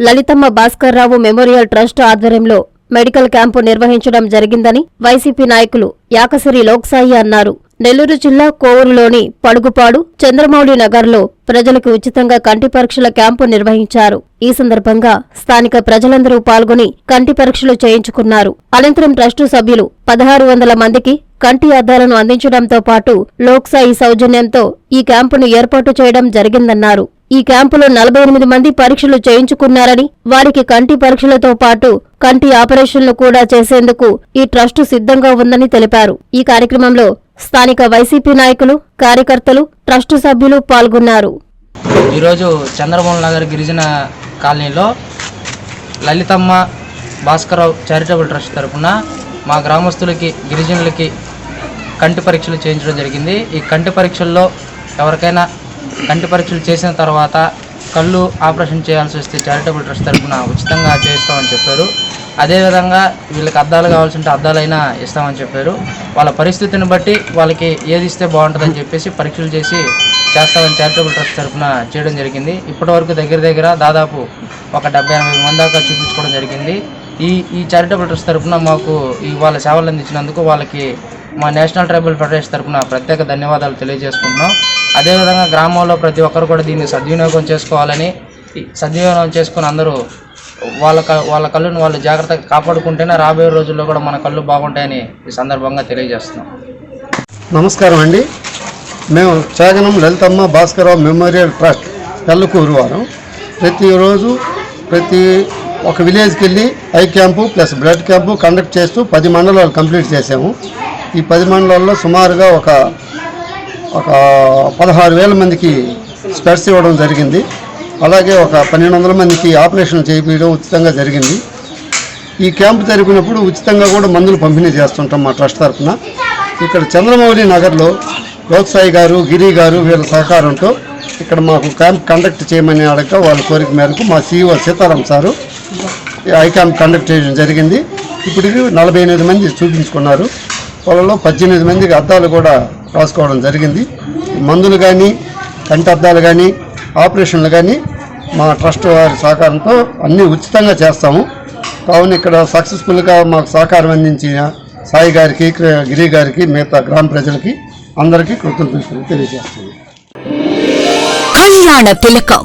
Lalithamma Bhaskarrao memorial trust ఆధ్వర్యంలో medical camp నిర్వహించడం జరిగిందని వైసీపీ నాయకులు యాకసిరి లోక్సాయి అన్నారు. నెల్లూరు జిల్లా కోవూరులోని పడుగుపాడు చంద్రమౌళి నగర్లో ప్రజలకు ఉచితంగా కంటి పరీక్షల క్యాంపు నిర్వహించారు. ఈ సందర్భంగా స్థానిక ప్రజలందరూ పాల్గొని కంటి పరీక్షలు చేయించుకున్నారు. అనంతరం ట్రస్టు సభ్యులు పదహారు వందల మందికి కంటి అద్దాలను అందించడంతో పాటు లోక్సాయి సౌజన్యంతో ఈ క్యాంపును ఏర్పాటు చేయడం జరిగిందన్నారు. ఈ క్యాంపులో నలభై ఎనిమిది మంది పరీక్షలు చేయించుకున్నారని వారికి కంటి పరీక్షలతో పాటు కంటి ఆపరేషన్లు కూడా చేసేందుకు ఈ ట్రస్టు సిద్ధంగా ఉందని తెలిపారు. ఈ కార్యక్రమంలో స్థానిక వైసీపీ నాయకులు కార్యకర్తలు ట్రస్టు సభ్యులు పాల్గొన్నారు. ఈరోజు చంద్రమోహన్ నగర్ గిరిజన కాలనీలో లలితమ్మ భాస్కరరావు చారిటబుల్ ట్రస్ట్ తరఫున మా గ్రామస్తులకి గిరిజనులకి కంటి పరీక్షలు చేయించడం జరిగింది. ఈ కంటి పరీక్షల్లో ఎవరికైనా కంటి పరీక్షలు చేసిన తర్వాత కళ్ళు ఆపరేషన్ చేయాల్సి వస్తే చారిటబుల్ ట్రస్ట్ తరఫున ఉచితంగా చేయిస్తామని చెప్పారు. అదేవిధంగా వీళ్ళకి అద్దాలు కావాల్సింటే అద్దాలైనా ఇస్తామని చెప్పారు. వాళ్ళ పరిస్థితిని బట్టి వాళ్ళకి ఏది ఇస్తే బాగుంటుందని చెప్పేసి పరీక్షలు చేసి చేస్తామని చారిటబుల్ ట్రస్ట్ తరఫున చేయడం జరిగింది. ఇప్పటివరకు దగ్గర దగ్గర దాదాపు ఒక డెబ్బై ఎనభై మంది దాకా చూపించుకోవడం జరిగింది. ఈ ఈ చారిటబుల్ ట్రస్ట్ తరఫున మాకు ఈ వాళ్ళ సేవలు అందించినందుకు వాళ్ళకి మా నేషనల్ ట్రైబల్ ఫెడరేషన్ తరఫున ప్రత్యేక ధన్యవాదాలు తెలియజేసుకుంటున్నాం. అదేవిధంగా గ్రామంలో ప్రతి ఒక్కరు కూడా దీన్ని సద్వినియోగం చేసుకోవాలని ఈ సద్వినియోగం చేసుకుని అందరూ వాళ్ళ క- వాళ్ళ కళ్ళును వాళ్ళు జాగ్రత్తగా కాపాడుకుంటేనే రాబోయే రోజుల్లో కూడా మన కళ్ళు బాగుంటాయని ఈ సందర్భంగా తెలియజేస్తున్నాం. నమస్కారం అండి. మేము చాగనం లలితమ్మ భాస్కరరావు మెమోరియల్ ట్రస్ట్ ఎల్లకూరు వారం. ప్రతిరోజు ప్రతి ఒక విలేజ్కి వెళ్ళి eye camp plus blood camp conduct చేస్తూ పది మండలాలు కంప్లీట్ చేసాము ఈ పది మండలాల్లో సుమారుగా ఒక ఒక పదహారు వేల మందికి స్పెట్స్ ఇవ్వడం జరిగింది. అలాగే ఒక పన్నెండు వందల మందికి ఆపరేషన్ చేయించడం ఉచితంగా జరిగింది. ఈ క్యాంపు జరిపినప్పుడు ఉచితంగా కూడా మందులు పంపిణీ చేస్తుంటాం మా ట్రస్ట్ తరఫున. ఇక్కడ చంద్రమౌళి నగర్లో లోక్సాయి గారు గిరి గారు వీళ్ళ సహకారంతో ఇక్కడ మాకు క్యాంప్ కండక్ట్ చేయమని అడగ వాళ్ళ కోరిక మేరకు మా CEO Sitaram sir eye camp conduct చేయడం జరిగింది. ఇప్పుడు నలభై ఎనిమిది మంది చూపించుకున్నారు. వాళ్ళలో పద్దెనిమిది మందికి అద్దాలు కూడా రాసుకోవడం జరిగింది. మందులు కానీ కంటద్దాలు కానీ ఆపరేషన్లు కానీ మా ట్రస్ట్ వారి సహకారంతో అన్నీ ఉచితంగా చేస్తాము. కావున ఇక్కడ సక్సెస్ఫుల్గా మాకు సహకారం అందించిన సాయి గారికి గిరి గారికి మిగతా గ్రామ ప్రజలకి అందరికీ కృతజ్ఞతలు తెలియజేస్తుంది కళ్యాణ తిలకం